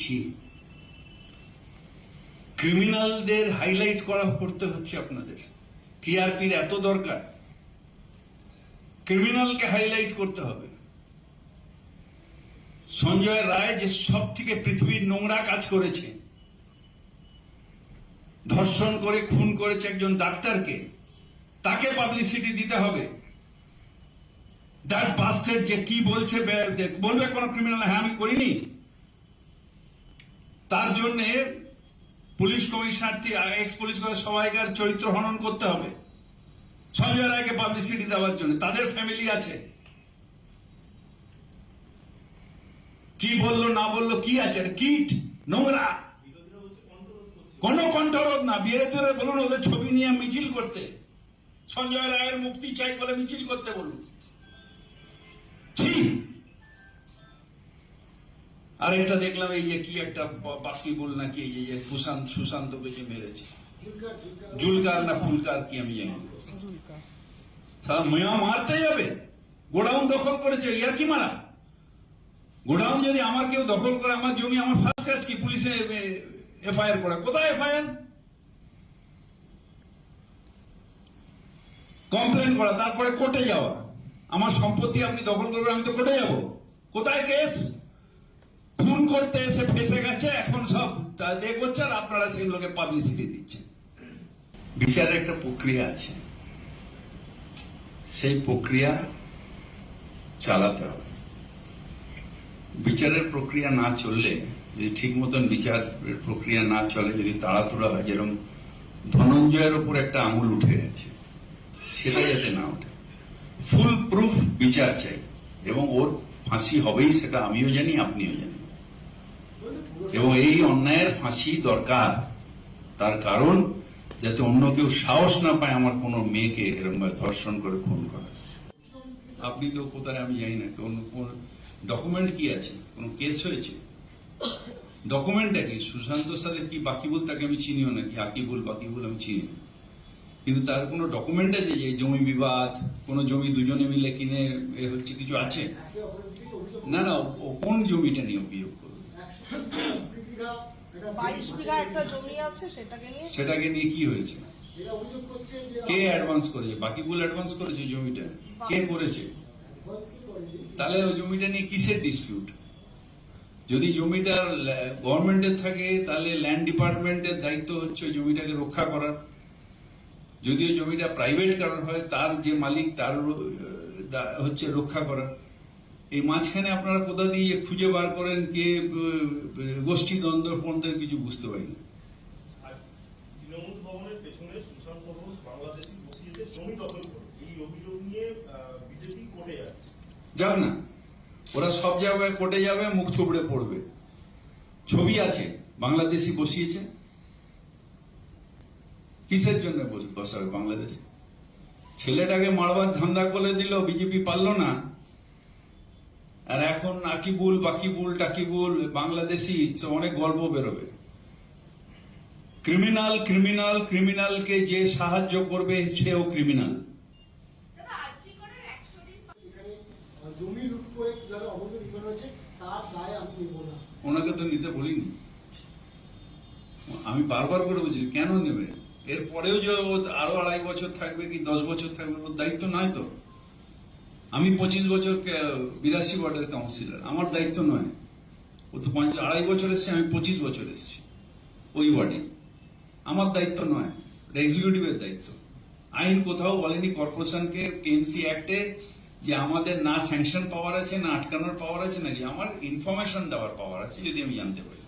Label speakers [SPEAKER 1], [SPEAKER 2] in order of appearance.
[SPEAKER 1] ছি ক্রিমিনালদের হাইলাইট করা করতে হচ্ছে আপনাদের। টিআরপির এত দরকার। ক্রিমিনালকে হাইলাইট করতে হবে। সঞ্জয় রায় যে সব থেকে পৃথিবীর নোংরা কাজ করেছে, ধর্ষণ করে, খুন করেছে একজন ডাক্তারকে, তাকে পাবলিসিটি দিতে হবে। দ্যাট বাস্টার যে কি বলছে বলবে কোন ক্রিমিনাল হ্যাঁ আমি করিনি। তার জন্য police commissioner ex police commissioner সবাইকার চরিত্র হনন করতে হবে। সঞ্জয় রায়কে পাবলিসিটি দেওয়ার জন্য। তাদের ফ্যামিলি আছে। কি বলল, না বলল, কি আছে? কিট নোংরা। কোন কণ্ঠরোধ না। বিরোধীরা বলুন, ওদের ছবি নিয়ে মিছিল করতে। সঞ্জয় রায়ের মুক্তি চাই বলে মিছিল করতে বলুন। আর একটা দেখলাম এই যে কি একটা বাকি বল নাকি এই যে সুশান্ত সুশান্তকে যে মেরেছে। জুলকার না ফুলকার কি আমি জানি। সারা মেয়া মারতে যাবে। গোডাউন দখল করেছে, ইয়ার কি মারা? গোডাউন যদি আমার কেউ দখল করে, আমার জমি আমার ফার্স্ট কাজ কি? পুলিশে এফআইআর করা। কোথায় এফআইআর? কমপ্লেন করা, তারপরে কোর্টে যাওয়া। আমার সম্পত্তি আপনি দখল করবেন, আমি তো কোর্টে যাব। কোথায় কেস? দেখছে আর আপনারা সেগুলোকে পাবলিসিটি দিচ্ছেন। বিচারের একটা প্রক্রিয়া আছে। সেই প্রক্রিয়া চালাতে হবে। বিচারের প্রক্রিয়া না চললে, যদি ঠিক মতন বিচারের প্রক্রিয়া না চলে, যদি তাড়াতাড়া হয়, যেরকম ধনঞ্জয়ের উপর একটা আঙুল উঠে গেছে সেটা যাতে না ওঠে। ফুল প্রুফ বিচার চাই, এবং ওর ফাঁসি হবেই সেটা আমিও জানি, আপনিও জানি এবং এই অন্যায়ের ফাঁসি দরকার। তার কারণ, যাতে অন্য কেউ সাহস না পায় আমার কোনো মেয়েকে এরকম ভাবে ধর্ষণ করে খুন করা। আপনি তো কোথায় আমি জানি না কোন ডকুমেন্ট কি আছে? কোন কেস হয়েছে? ডকুমেন্টটা কি? সুশান্তর সাথে কি বাকিবুল? তাকে আমি চিনিও না। কি আকিবুল, বাকিবুল আমি চিনি না। কিন্তু তার কোনো ডকুমেন্ট আছে যে জমি বিবাদ, কোন জমি দুজনে মিলে কিনে হচ্ছে কিছু আছে? না না কোন জমিটা নিয়ে অভিযোগ?
[SPEAKER 2] সেটাকে নিয়ে
[SPEAKER 1] কি হয়েছে? কে অ্যাডভান্স করেছে? বাকিবুল অ্যাডভান্স করেছে জমিটা? কে করেছে? তাহলে ওই জমিটা নিয়ে কিসের ডিসপিউট যদি জমিটা গভর্নমেন্টের থাকে, তাহলে ল্যান্ড ডিপার্টমেন্টের দায়িত্ব হচ্ছে জমিটাকে রক্ষা করার। যদি জমিটা প্রাইভেট কারোর হয়, তার যে মালিক, তার হচ্ছে রক্ষা করার। এই মাঝখানে আপনারা কোথা দিয়ে খুঁজে বার করেন কে গোষ্ঠী দ্বন্দ্ব পর্যন্ত কিছু বুঝতে পারি না।
[SPEAKER 3] আর তৃণমূল ভবনের পেছনে সুশান্ত ঘোষ বাংলাদেশি বসিয়েছে জমি দখল করে। এই অভিযোগ নিয়ে বিজেপি কোর্টে যাচ্ছে।
[SPEAKER 1] যাক না। ওরা সব জায়গায় কোর্টে যাবে মুখ থুবড়ে পড়বে। ছবি আছে বাংলাদেশি বসিয়েছে। কিসের জন্য বস- বসাবে বাংলাদেশ? ছেলেটাকে মারবার ধান্দা করে দিল বিজেপি পারল না। আর এখন আকিবুল বাকিবুল টাকিবুল বাংলাদেশি অনেক গল্প বেরোবে। ক্রিমিনাল ক্রিমিনাল ক্রিমিনালকে যে সাহায্য করবে সেও ক্রিমিনাল। ওনাকে তো নিতে বলিনি। আমি বারবার করে বলছি কেন নেবে? এরপরেও যে আরও আড়াই বছর থাকবে কি দশ বছর থাকবে ওর দায়িত্ব নয় তো। আমি পঁচিশ বছর বিরাশি ওয়ার্ডের কাউন্সিলর। আমার দায়িত্ব নয়। ও তো পঞ্চাশ আড়াই বছর এসছে, আমি পঁচিশ বছর এসছি ওই ওয়ার্ডে। আমার দায়িত্ব নয়, এটা এক্সিকিউটিভের দায়িত্ব। আইন কোথাও বলেনি কর্পোরেশনকে, কেএমসি অ্যাক্টে, যে আমাদের না স্যাংশন পাওয়ার আছে, না আটকানোর পাওয়ার আছে, নাকি আমার ইনফরমেশন দেওয়ার পাওয়ার আছে, যদি আমি জানতে পারি।